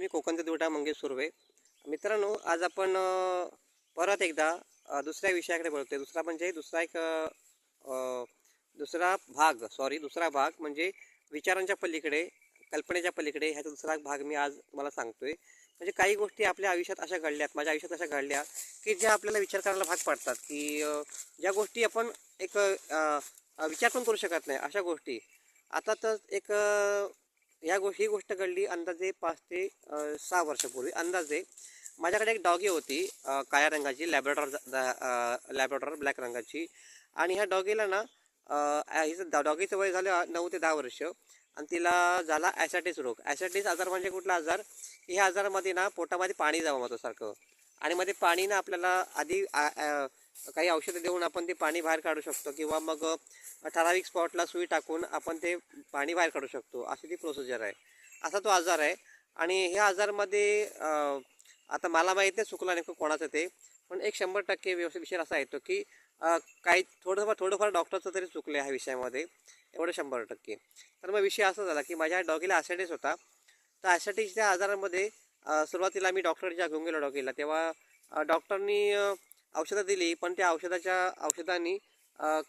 मी कोकणचा दुटा मंगेश सुर्वे मित्रांनो आज आपण परत एकदा दुसऱ्या विषयाकडे बोलतोय दुसरा म्हणजे दुसरा एक दुसरा भाग सॉरी दुसरा भाग म्हणजे विचारांच्या पलीकडे कल्पनेच्या पलीकडे ह्याचा दुसरा भाग मी आज तुम्हाला सांगतोय. म्हणजे काही गोष्टी आपल्या आयुष्यात अशा घडल्यात माझ्या आयुष्यात अशा घडल्या की ज्या आपल्याला विचार करायला भाग पाडतात की ज्या गोष्टी आपण एक विचार पण करू शकत नाही अशा गोष्टी. आता तर एक ह्या गो ही गोष्ट घडली अंदाजे पाच ते सहा वर्षापूर्वी. अंदाजे माझ्याकडे एक डॉगी होती काळ्या रंगाची लॅबरेटॉर लॅबरेटॉर ब्लॅक रंगाची. आणि ह्या डॉगीला ना हिचं डॉगीचं वय झालं नऊ ते दहा वर्ष. आणि तिला झाला ॲसॅटिस रोग. ॲसॅटिस आजार म्हणजे कुठला आजार? ह्या आजारामध्ये ना पोटामध्ये पाणी जावं होतं सारखं. आणि मध्ये पाणी ना आपल्याला आधी काही औषधं देऊन आपण ते पाणी बाहेर काढू शकतो किंवा मग ठराविक स्पॉटला सुई टाकून आपण ते पाणी बाहेर काढू शकतो. अशी ती प्रोसिजर आहे. असा तो आजार आहे. आणि ह्या आजारमध्ये आता मला माहीत नाही चुकला नेमकं कोणाचं ते पण एक शंभर टक्के व्यवस्थित विषय असा येतो की काही थोडंफार थोडंफार डॉक्टरचं तरी चुकलं ह्या विषयामध्ये. एवढं शंभर टक्के. तर मग विषय असा झाला की माझ्या डॉगीला ॲसिडिस होता. तर ॲसिडिसच्या आजारामध्ये सुरुवातीला मी डॉक्टरच्या घेऊन गेलो डॉगीला. तेव्हा डॉक्टरनी औषधं दिली पण त्या औषधाच्या औषधांनी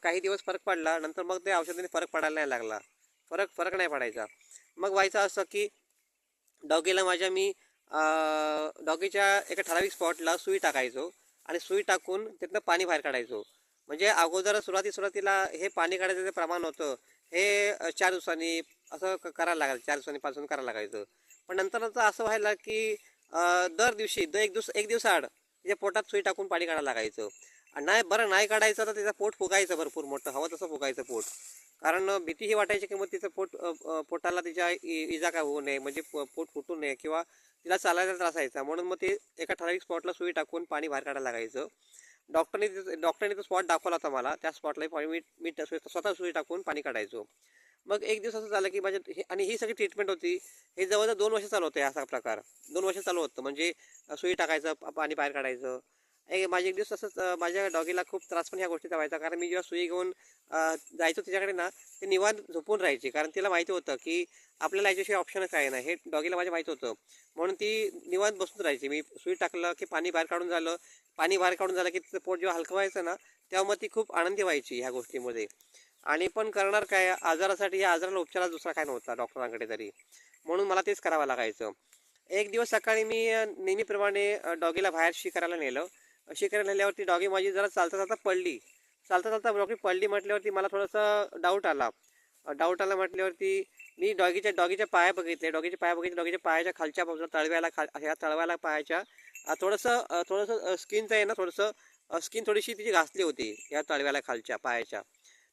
काही दिवस फरक पडला नंतर मग त्या औषधाने फरक पडायला नाही लागला. फरक फरक नाही पडायचा. मग व्हायचं असं की डॉगीला माझ्या मी डॉगीच्या एका ठराविक स्पॉटला सुई टाकायचो आणि सुई टाकून तिथनं पाणी बाहेर काढायचो. म्हणजे अगोदर सुरुवाती सुरुवातीला हे पाणी काढायचं जे प्रमाण होतं हे चार दिवसांनी असं करायला लागायचं चार दिवसांनी पासून करायला लागायचं. पण नंतर नंतर असं व्हायला की दर दिवशी दर एक दिवस एक दिवसाआड त्याच्या पोटात सुई टाकून पाणी काढायला लागायचं. आणि नाही बरं नाही काढायचं तर तिचं पोट फुगायचं भरपूर मोठं हवं तसं फुगायचं पोट. कारण भीती ही वाटायची की मग तिचं पोट पोटाला तिच्या इ- इजा काय होऊ नये म्हणजे प- पोट फुटू नये किंवा तिला चालायला त्रास व्हायचा. म्हणून मग ते एका ठराविक स्पॉटला सुई टाकून पाणी बाहेर काढायला लागायचं. डॉक्टरने तिथं- डॉक्टरने तो स्पॉट दाखवला होता मला. त्या स्पॉटला पाणी मी मी स्वतः सुई टाकून पाणी काढायचो. मग एक दिवस असं झालं की माझ्या हे- आणि ही सगळी ट्रीटमेंट होती. हे जवळजवळ दोन वर्ष चालू होतं असा प्रकार. दोन वर्ष चालू होतं. म्हणजे सुई टाकायचं पाणी बाहेर काढायचं. एक माझे एक दिवस असंच माझ्या डॉगीला खूप त्रास पण ह्या गोष्टीचा व्हायचा. कारण मी जेव्हा सुई घेऊन जायचो तिच्याकडे ना ते निवांत झोपून राहायची. कारण तिला माहिती होतं की आपल्याला याच्याशिवाय ऑप्शन काय नाही. हे डॉगीला माझ्या माहिती होतं. म्हणून ती निवांत बसून राहायची. मी सुई टाकलं की पाणी बाहेर काढून झालं. पाणी बाहेर काढून झालं की तिचं पोट जेव्हा हलकं व्हायचं ना तेव्हा मग ती खूप आनंदी व्हायची ह्या गोष्टीमध्ये. आणि पण करणार काय? आजारासाठी या आजाराला उपचारा दुसरा काय नव्हता डॉक्टरांकडे तरी. म्हणून मला तेच करावं लागायचं. एक दिवस सकाळी मी नेहमीप्रमाणे डॉगीला बाहेर शिकारायला नेलं. शिकायला नेल्यावर नेल्यावरती डॉगी माझी जरा चालता चालता पडली. चालता चालता डॉगी पडली म्हटल्यावरती मला थोडंसं डाऊट आला. डाऊट आला म्हटल्यावरती मी डॉगीच्या डॉगीच्या पाया बघितले. डॉगीचे पाया बघितले डॉगीच्या पायाच्या खालच्या बाजूला तळव्याला खाल ह्या तळव्याला पायाच्या थोडंसं थोडंसं स्किनचं आहे ना थोडंसं स्किन थोडीशी तिची घासली होती या तळव्याला खालच्या पायाच्या.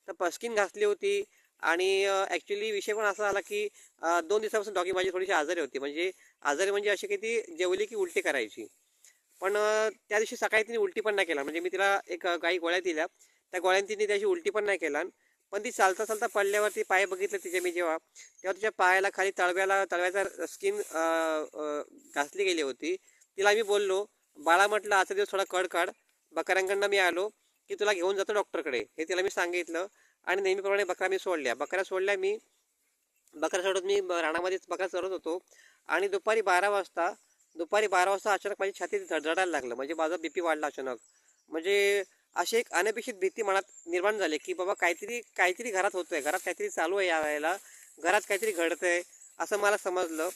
तर स्किन घासली होती. आणि ॲक्च्युली विषय पण असा झाला की दोन दिवसापासून डॉगी माझी थोडीशी आजारी होती. म्हणजे आजारी म्हणजे अशी की ती जेवली की उलटी करायची. पण त्या दिवशी सकाळी तिने उलटी पण नाही केला. म्हणजे मी तिला एक गाई काही गोळ्या दिल्या. त्या गोळ्यांनी तिने त्याची उलटी पण नाही केला. पण ती चालता चालता पडल्यावरती पाय बघितले तिचे मी जेव्हा तेव्हा तिच्या पायाला खाली तळव्याला तळव्याचा स्किन घासली गेली होती. तिला मी बोललो बाळा म्हटलं आजचा दिवस थोडा कड काढ बकऱ्यांकडनं मी आलो. की तुला घेऊन जातो डॉक्टरकडे. हे तिला मी सांगितलं आणि नेहमीप्रमाणे बकरा मी सोडल्या. बकऱ्या सोडल्या मी. बकऱ्या सोडत मी रानामध्येच बकरा चरत होतो. आणि दुपारी बारा वाजता दुपारी बारा वाजता अचानक माझी छाती धडधडायला लागलं. म्हणजे माझा बीपी वाढला अचानक. म्हणजे अशी एक अनपेक्षित भीती मनात निर्माण झाली की बाबा काहीतरी काहीतरी घरात होतं आहे घरात काहीतरी चालू आहे या वेळेला. घरात काहीतरी घडतं आहे असं मला समजलं.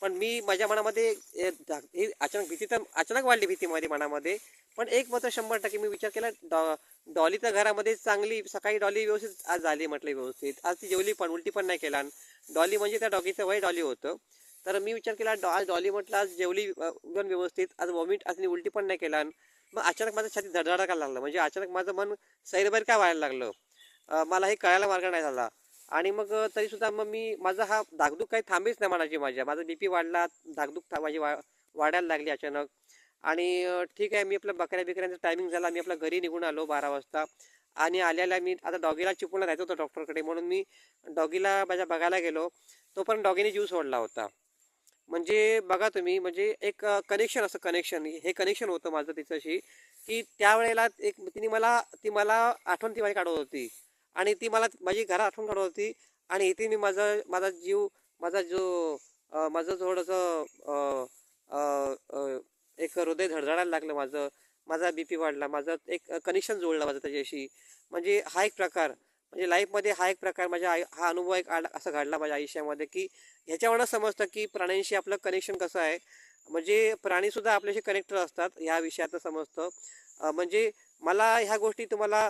पण मी माझ्या मनामध्ये ही अचानक भीती तर अचानक वाढली भीती माझ्या मनामध्ये. पण एक मात्र शंभर टक्के मी विचार केला डॉ डॉली तर घरामध्ये चांगली सकाळी डॉली व्यवस्थित आज झाली म्हटलं व्यवस्थित आज ती जेवली पण उलटी पण नाही केला. डॉली म्हणजे त्या डॉगीचं वय डॉली होतं. तर मी विचार केला डॉ आज डॉली म्हटलं आज जेवली अ, व्यवस्थित आज वॉमिट आज उलटी पण नाही केला. मग अचानक माझं छाती धडधडायला लागलं. म्हणजे अचानक माझं मन सैरभैर काय व्हायला लागलं? मला हे कळायला मार्ग नाही झाला. आणि मग तरीसुद्धा मग मी माझा हा धाकधूक काही थांबीच नाही म्हणायची माझ्या. माझा बी पी वाढला धाकधूक माझी वा वाढायला लागली अचानक. आणि ठीक आहे मी आपल्या बकऱ्या बिकऱ्यांचा टायमिंग झाला. मी आपल्या घरी निघून आलो बारा वाजता. आणि आल्याला मी आता डॉगीला चिपून राहायचं होतं डॉक्टरकडे. म्हणून मी डॉगीला माझ्या बघायला गेलो. तोपर्यंत डॉगीने जीव सोडला होता. म्हणजे बघा तुम्ही म्हणजे एक कनेक्शन असं कनेक्शन हे कनेक्शन होतं माझं तिच्याशी की त्यावेळेला एक तिने मला ती मला आठवण ती माझी काढवत होती. आणि ती मला माझी घरात आठवण काढवत होती. आणि इथे मी माझा माझा जीव माझा जो माझं थोडंसं एक हृदय धडधडायला लागलं माझं. माझा बी पी वाढला माझं एक कनेक्शन जोडलं माझं त्याच्याशी. म्हणजे हा एक प्रकार म्हणजे लाईफमध्ये हा एक प्रकार माझ्या आई हा अनुभव एक आला असा घडला माझ्या आयुष्यामध्ये की ह्याच्यावरनं समजतं की प्राण्यांशी आपलं कनेक्शन कसं आहे. म्हणजे प्राणीसुद्धा आपल्याशी कनेक्टेड असतात ह्या विषयात समजतं. म्हणजे मला ह्या गोष्टी तुम्हाला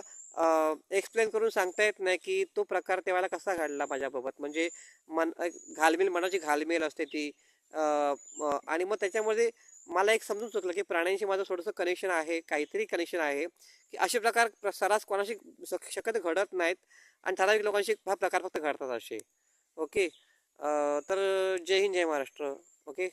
एक्सप्लेन करून सांगता येत नाही की तो प्रकार तेव्हाला कसा घडला माझ्याबाबत. म्हणजे मन एक घालमेल मनाची घालमेल असते ती. आणि मग त्याच्यामध्ये मला एक समजून चुकलं की प्राण्यांशी माझं थोडंसं कनेक्शन आहे काहीतरी कनेक्शन आहे की असे प्रकार प्र- सर्रास कोणाशी शक- घडत नाहीत आणि ठराविक लोकांशी हा प्रकार फक्त घडतात असे. ओके? तर जय हिंद जय महाराष्ट्र. ओके?